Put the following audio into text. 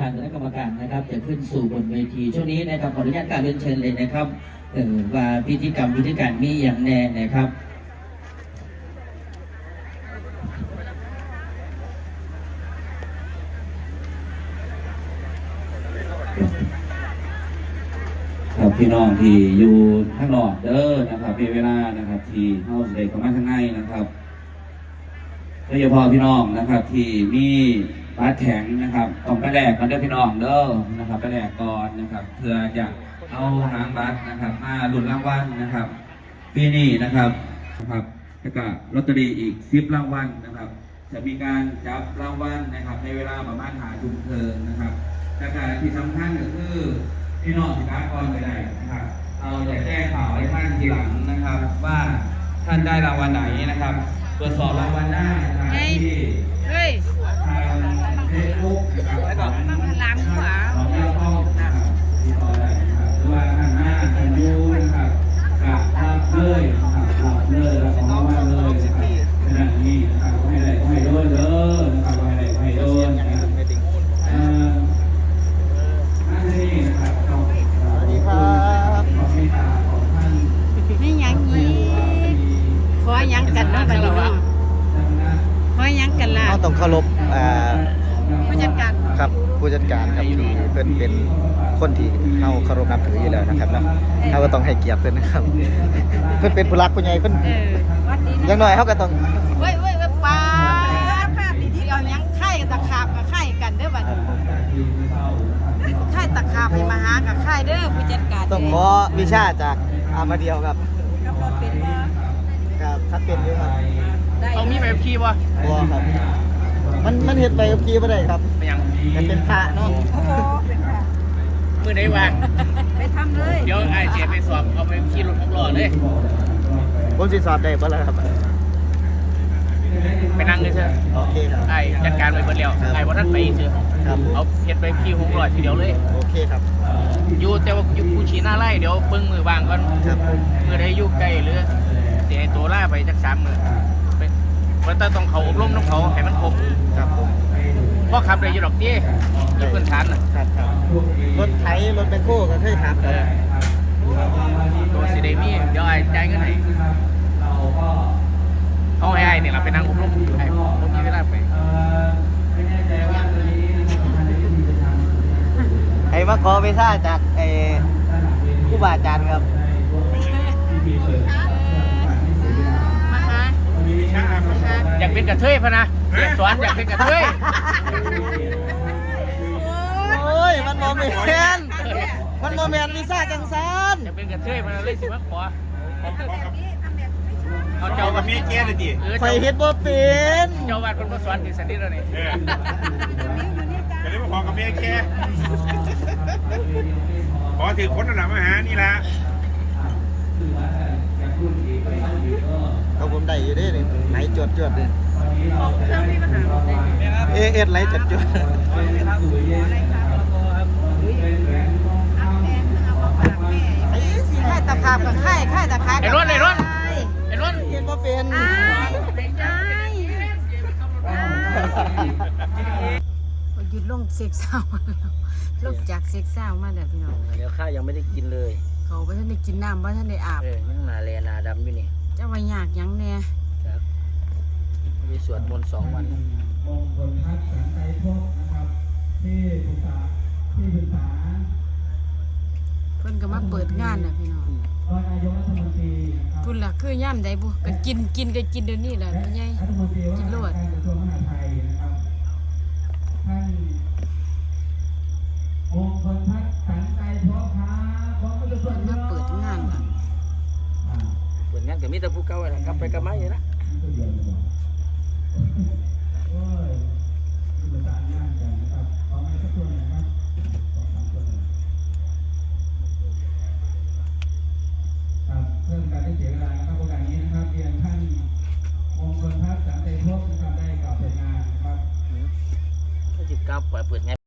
ทางคณะกรรมการนะครับ จะขึ้นสู่บนเวทีช่วงนี้นะครับขออนุญาตการเรียนเชิญเลยนะครับเออว่าพิธีกรรมพิธีการมีอย่างแน่นะครับครับพี่น้องที่อยู่ข้างนอกเด้อนะครับมีเวลานะครับที่เข้าเด็กเข้ามาข้างในนะครับโดยเฉพาะพี่น้องนะครับที่มี บาดแข็งนะครับต้องไปแลกกันเด้อพี่น้องเด้อนะครับ ไปแลกก่อนนะครับเพื่อจะเอาหางบัตรนะครับ มาลุ้นรางวัลนะครับปีนี้นะครับนะครับแล้วก็ลอตเตอรี่อีกสิบรางวัลนะครับ จะมีการจับรางวัลนะครับ ในเวลาประมาณหาชุมเพลิงนะครับและการที่สำคัญก็คือพี่น้องสินค้ากรไปได้นะครับเราจะแจ้งข่าวให้ท่านทีหลังนะครับ ว่าท่านได้รางวัลไหนนะครับ ตรวจสอบรางวัลได้นะครับที่เฮ้ยทางเฟซบุ๊กนะครับของ หลังขวา ของเจ้าต้องนะครับติดต่อได้นะครับหรือว่าท่านหน้าท่านยูนะครับกับรับเลยนะครับรับเลยแล้วก็มาว่าเลยนะครับขณะนี้นะครับให้ได้ให้โดนเด้อนะครับให้ได้ให้โดนนะครับเอ่อท่านนี้นะครับต้องสวัสดีครับขอบเมตตาของท่าน ไม่หยังยีขอหยังกันเนาะบัดนี้เนาะขอหยังกันล่ะ เรา ต้องเคารพอ่าผู้จัดการครับผู้จัดการครับที่เพิ่นเป็นคนที่เฮาเคารพนับถืออยู่แล้วนะครับเนาะเฮาก็ต้องให้เกียรติเพิ่นนะครับ เพิ่นเป็นผู้รักผู้ใหญ่เพิ่นเออวัดดีอย่างน้อยเฮาก็ต้องเว้ยเว้ยเว้ยป้าภาพดีๆเอาหยังไข่ตะขาบกับไข่กันเด้อบัดนี้ไข่ตะขาบให้มาหากับไข่เด้อผู้จัดการต้องขอวิชาจากอามาเดียวครับก็บ่เป็นบ่ครับถ้าเป็นอยู่ครับได้เขามีแบบขี่ป่ะบ่ครับ มันมันเฮ็ดไปกับขี่บ่ได้ครับเป็นหยังมันเป็นพระเนาะโอ้โหเป็นค่ะมือไหนวางไปทำเลยเดี๋ยวไอ้เจไปสอบเอาไปขี่รถหกล้อเลยผมสิสอบได้บ่ล่ะครับไปนั่งเลยเถอะโอเคครับไอ้จัดการไปเบิดแล้วไอ้ว่าท่านไปเถอะครับผมเอาเห็ดไปขี่หกล้อทีเดียวเลยโอเคครับอยู่แต่ว่าอยู่ผู้ชี้หน้าไล่เดี๋ยวเบิ้งมือวางก่อนครับมือใดอยู่ใกล้หรือเสียตัวล่าไปจักสามมือไป เพราะต้องเขาอบรมต้องเขาให้มันครบครับผมเพราะขับได้อยู่ดอกที่อยู่พื้นฐานน่ะครับครับรถไถรถแบคโฮก็เคยขับเอครับอตัวสีเดมี่เดี๋ยวไอ้จ่ายเงินให้เอาให้ไอ้เนี่ยเราไปนั่งอบรมไอ้ผมมีเวลาไปไอ้มาขอวีซ่าจากไอ้ครูบาอาจารย์ครับ มาหามาหา อยากเป็นกระเทยพะนะเรียนสอนอยากเป็นกระเทยโอ้ยมันโมเมนมันโมเมนวีซ่าจังซันอยากเป็นกระเทยพะนะเลยสิมาขอเอาเจ้าเอาวักับดเมียแกเลยดิเออไฟเจ้าเฮ็ดบ่เป็นเจ้าวัดคนมาสอนที่สนิทแล้วนี่เออก็เลยมาขอกับเมียแกขอถือคนนั่นแหละมาหานี่ละเขาผมได้อยู่เด้นี่ไหล จวดจวดเลยเอเอ็ดไหลจวดจวดไอ้สิไข่ตะขาบกับไข่ไข่ตะขาบไอ้รถไอ้รถไอ้รถเฮ็ดบ่เป็นอ้ายอ้ายหยุดลงเซ็กเศร้ามาแล้วลงจากเซ็กเศร้ามาแล้วพี่น้องเดี๋ยวข้ายังไม่ได้กินเลยเขาว่าท่านได้กินน้ำว่าท่านได้อาบเออยังหนาแลหนาดำอยู่นี่เจะว่ายากหยังแน่ครับ มีสวดมนต์สองวันมงคลพัฒน์สันไตรภพนะครับ ที่ปรึกษาที่ปรึกษาเพิ่นก็มาเปิดงานน่ะพี่น้องรองนายกรัฐมนตรีนะครับพุ่นล่ะคือย่ำใดบุก็กินกินก็กินเดี๋ยวนี้แหละพี่ใหญ่รัฐมนตรีว่ากินโลดการกระทรวงมหาดไทยนะครับท่านมงคลพัฒน์สันไตรภพครับขอบคุณทุกคเพิ่นนมาเปิดงานน่ะอ่าเปิดงานก็มีแต่ผู้เก่าแหละกลับไปกลับมาอยู่นะ กันนะครับขอไม้สักตัวหน่อยครับสองสามตัวหน่อยครับเพื่อการได้เสียเวลานะครับโอกาสนี้นะครับเรียนท่านมงคลพัฒน์สันติภพนะครับได้กล่าวเปิดงานนะครับก็สิบเก้าเปิดงาน